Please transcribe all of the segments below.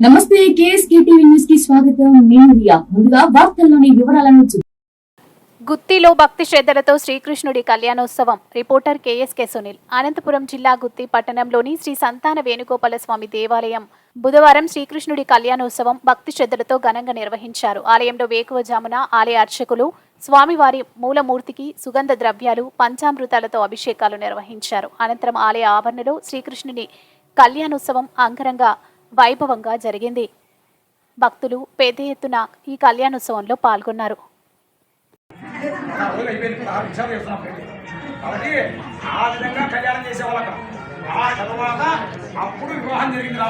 నమస్తే KSK TV న్యూస్కి స్వాగతం. నేను రియా. ముందుగా వార్తల్లోని వివరాలను గుత్తిలో భక్తి శ్రద్ధలతో శ్రీకృష్ణుడి కళ్యాణోత్సవం. Reporter KSK Sunil. అనంతపురం జిల్లా గుత్తి పట్టణంలోని శ్రీ సంతాన వేణుగోపాల స్వామి దేవాలయం బుధవారం శ్రీకృష్ణుడి కళ్యాణోత్సవం భక్తి శ్రద్ధలతో ఘనంగా నిర్వహించారు. ఆలయంలో వేకువజామున ఆలయ అర్చకులు స్వామివారి మూలమూర్తికి సుగంధ ద్రవ్యాలు పంచామృతాలతో అభిషేకాలు నిర్వహించారు. అనంతరం ఆలయ ఆవరణలో శ్రీకృష్ణుని కళ్యాణోత్సవం అంగరంగ వైభవంగా జరిగింది. భక్తులు పెద్ద ఎత్తున ఈ కళ్యాణోత్సవంలో పాల్గొన్నారు. కాబట్టి ఆ విధంగా కళ్యాణం ఆ తర్వాత అప్పుడు వివాహం జరిగింది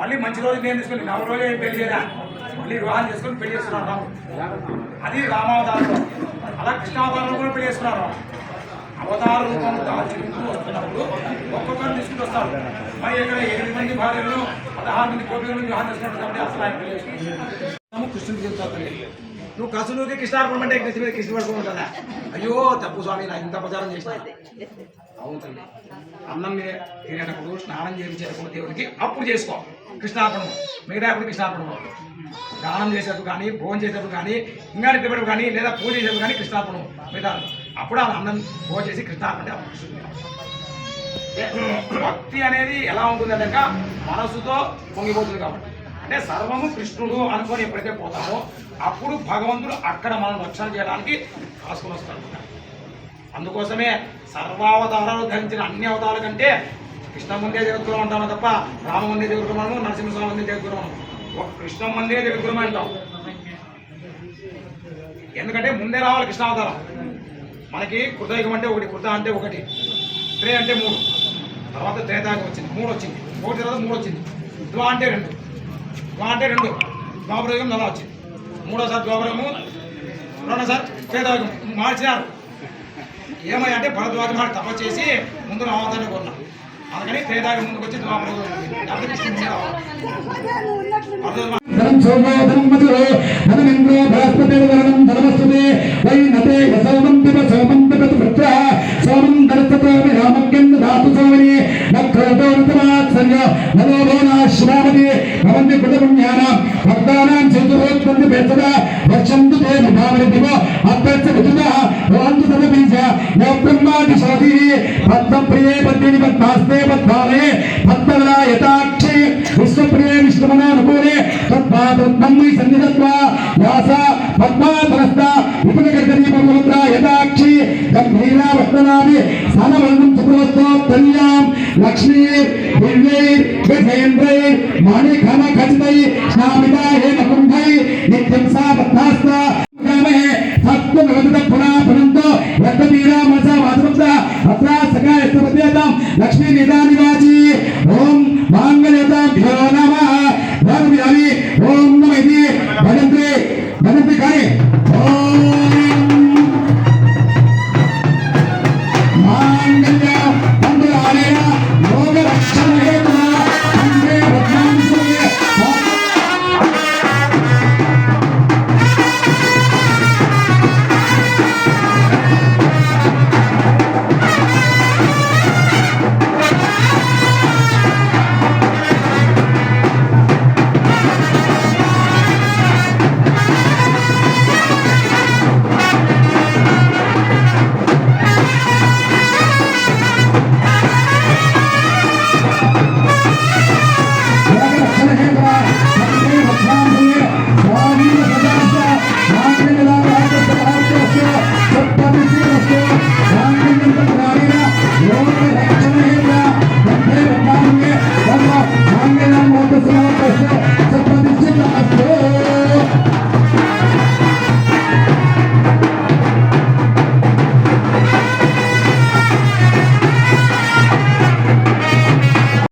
మళ్ళీ మంచి రోజు నేను తీసుకుని నవ రోజు ఏం పెళ్ళి చేయరా? మళ్ళీ వివాహం చేసుకుని పెళ్ళి చేస్తున్నారు అది రామావతారంలో. అలా కృష్ణావతారంలో కూడా పెళ్ళి చేస్తున్నారు అవతార రూపంలో దాచుకుంటూ వస్తున్నప్పుడు ఒక్కొక్కరు మరి ఇక్కడ ఎనిమిది మంది భార్యలు పదహారు మంది కోపికలు వివాహం చేసుకున్నారు కాబట్టి అసలు ఆయన కృష్ణుడికి చెప్తావు నువ్వు కసులుకి కృష్ణార్పణం అంటే కృష్ణ మీద కృష్ణ పడుకుంటానా అయ్యో తప్పు స్వామి నా ఇంత ప్రచారం చేసిన అవును తల్లి అన్నం మీద తినేటప్పుడు స్నానం చేయించేటప్పుడు దేవుడికి అప్పుడు చేసుకో కృష్ణార్పణం మిగతా అప్పుడు కృష్ణార్పణం దానం చేసేటప్పుడు కానీ భోజనం చేసేటప్పుడు కానీ ఇంకా నిద్రపెట్టప్పుడు కానీ లేదా పూజ చేసేటప్పుడు కానీ కృష్ణార్పణం మిగతా అప్పుడు ఆ అన్నం భోజనం చేసి కృష్ణార్పణ అప్పుడు భక్తి అనేది ఎలా ఉంటుంది అంటే మనసుతో పొంగిపోతుంది కాబట్టి. అంటే సర్వము కృష్ణుడు అనుకొని ఎప్పుడైతే పోతామో అప్పుడు భగవంతుడు అక్కడ మనం రక్షణ చేయడానికి కాసుకొని వస్తాడు. అందుకోసమే సర్వావతారాలు ధరించిన అన్ని అవతారాల కంటే కృష్ణ మందే జగద్గురం అంటాము తప్ప రామ ముందే జగద్గురమను నరసింహస్వామి ముందే జగద్గురం ఒక కృష్ణ మందే జగద్గురం అంటాం. ఎందుకంటే ముందే రావాలి కృష్ణావతారం మనకి కృతయుగం అంటే ఒకటి కృత అంటే ఒకటి. త్రే అంటే మూడు. తర్వాత త్రేతాయుగం వచ్చింది. మూడు వచ్చింది. ఒకటి తర్వాత మూడు వచ్చింది. ద్వా అంటే రెండు. ద్వా అంటే రెండు. ద్వాపరయుగం నలా వచ్చింది. మూడోసారి ద్వాపరయుగము రెండోసారి త్రేతాయుగం. మార్చినారు. ఏమై అంటే భరద్వాజ మాట తపస్సు చేసి ముందు రావతాన్ని కొన్నాం అందుకని త్రేతాయుగం ముందుకు వచ్చి ద్వాపరయుగం వచ్చింది. నక్రోతో ఋతమాత్సర్య నమో భవనాశ్రామతి భవంతి కృతపుణ్యానాం భక్తానాం చతురోత్పత్తి పెచ్చద వర్షంతు తే ముఖామరి దివ అత్యచ్చ భవంతు తద బీజ. శోధి. పద్మిని పద్మాస్తే పద్మాలే. యథాక్షి. విష్ణుమనానుకూలే వ్యాస యథాక్షి. గంభీరా చక్రవస్తోత్తల్యాం లక్ష్మీ దివ్యై గజేంద్రై మాణికమ ఖచితై స్నామితా హేమ కుంభై నిత్యం సా బద్ధాస్త కామహే సత్వగత పునాపునంతో యత్తీరా మస వాసముక్త అత్రా సకాయ స్తపత్యేతాం లక్ష్మీ నిదానివాచి ఓం మాంగళ్యతాభ్యో నమః ధర్మ్యామి ఓం నమ ఇది భజంత్రి భజంత్రి కానీ ఓం మాంగళ్య